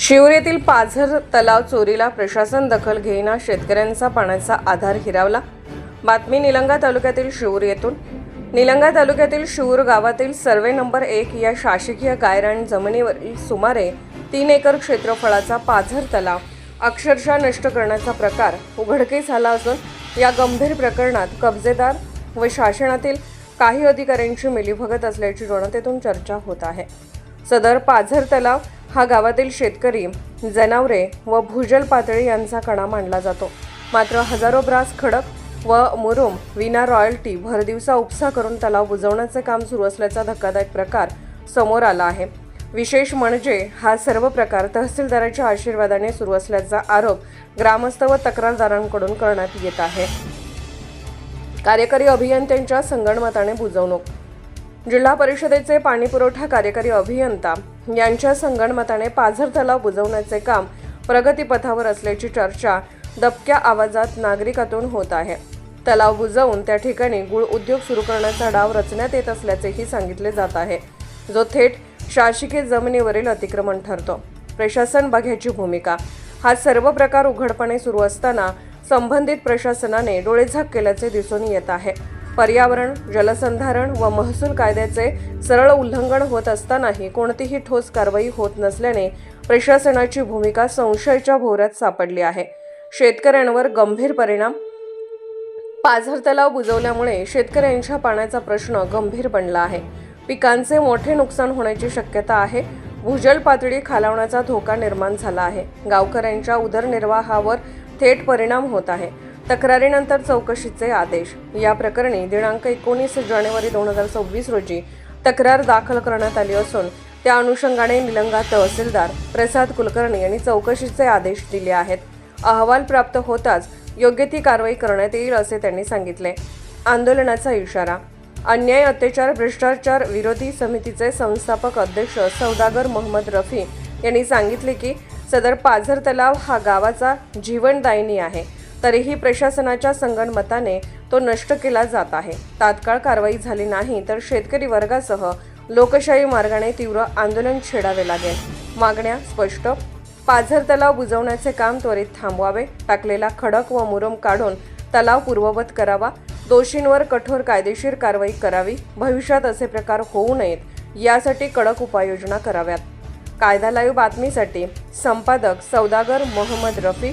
शिवरेतील पाझर तलाव चोरीला प्रशासन दखल घेईना शेतकऱ्यांचा पाण्याचा आधार हिरावला. बातमी निलंगा तालुक्यातील शिवूर येथून. निलंगा तालुक्यातील शिवूर गावातील सर्वे नंबर एक या शासकीय गायरान जमिनीवरील सुमारे तीन एकर क्षेत्रफळाचा पाझर तलाव अक्षरशः नष्ट करण्याचा प्रकार उघडकीस आला असून या गंभीर प्रकरणात कब्जेदार व शासनातील काही अधिकाऱ्यांची मिलीभगत असल्याची जनतेतून चर्चा होत आहे. सदर पाझर तलाव हा गावातील शेतकरी जनावरे व भूजल पातळी यांचा कणा मानला जातो. मात्र हजारो ब्रास खडक व मुरुम विना रॉयल्टी भरदिवसा उपसा करून तलाव बुजवण्याचे काम सुरू असल्याचा धक्कादायक प्रकार समोर आला आहे. विशेष म्हणजे हा सर्व प्रकार तहसीलदाराच्या आशीर्वादाने सुरू असल्याचा आरोप ग्रामस्थ व तक्रारदारांकडून करण्यात येत आहे. कार्यकारी अभियंत्यांच्या संगणमताने बुजवणूक जिल्हा परिषदेचे पाणीपुरवठा कार्यकारी अभियंता यांच्या संगणमताने पाझर तलाव बुजवण्याचे काम प्रगतीपथावर असल्याची चर्चा दबक्या आवाजात नागरिकातून होत आहे. तलाव बुजवून त्या ठिकाणी गुळ उद्योग सुरू करण्याचा डाव रचण्यात येत असल्याचेही सांगितले जात आहे. जो थेट शासकीय जमिनीवरील अतिक्रमण ठरतो. प्रशासन बघ्याची भूमिका. हा सर्व प्रकार उघडपणे सुरू असताना संबंधित प्रशासनाने डोळेझाक केल्याचे दिसून येत आहे. पर्यावरण जलसंधारण व महसूल कायद्याचे सरळ उल्लंघन होत असतानाही कोणतीही ठोस कारवाई होत नसल्याने प्रशासनाची भूमिका संशयाच्या भोवऱ्यात सापडली आहे. शेतकऱ्यांवर गंभीर परिणाम? पाझर तलाव बुजवल्यामुळे शेतकऱ्यांच्या पाण्याचा प्रश्न गंभीर बनला आहे. पिकांचे मोठे नुकसान होण्याची शक्यता आहे. भूजल पातळी खालावण्याचा धोका निर्माण झाला आहे. गावकऱ्यांच्या उदरनिर्वाहावर थेट परिणाम होत आहे. तक्रारीनंतर चौकशीचे आदेश. या प्रकरणी दिनांक एकोणीस जानेवारी दोन हजार सव्वीस रोजी तक्रार दाखल करण्यात आली असून त्या अनुषंगाने निलंगा तहसीलदार प्रसाद कुलकर्णी यांनी चौकशीचे आदेश दिले आहेत. अहवाल प्राप्त होताच योग्य ती कारवाई करण्यात येईल असे त्यांनी सांगितले. आंदोलनाचा इशारा. अन्याय अत्याचार भ्रष्टाचार विरोधी समितीचे संस्थापक अध्यक्ष सौदागर मोहम्मद रफी यांनी सांगितले की सदर पाझर तलाव हा गावाचा जीवनदायिनी आहे. तरीही प्रशासनाच्या संगणमताने तो नष्ट केला जात आहे. तात्काळ कारवाई झाली नाही तर शेतकरी वर्गासह लोकशाही मार्गाने तीव्र आंदोलन छेडावे लागेल. मागण्या स्पष्ट. पाझर तलाव बुजवण्याचे काम त्वरित थांबवावे. टाकलेला खडक व मुरम काढून तलाव पूर्ववत करावा. दोषींवर कठोर कायदेशीर कारवाई करावी. भविष्यात असे प्रकार होऊ नयेत यासाठी कडक उपाययोजना कराव्यात. कायदा लाईव्ह बातमीसाठी संपादक सौदागर मोहम्मद रफी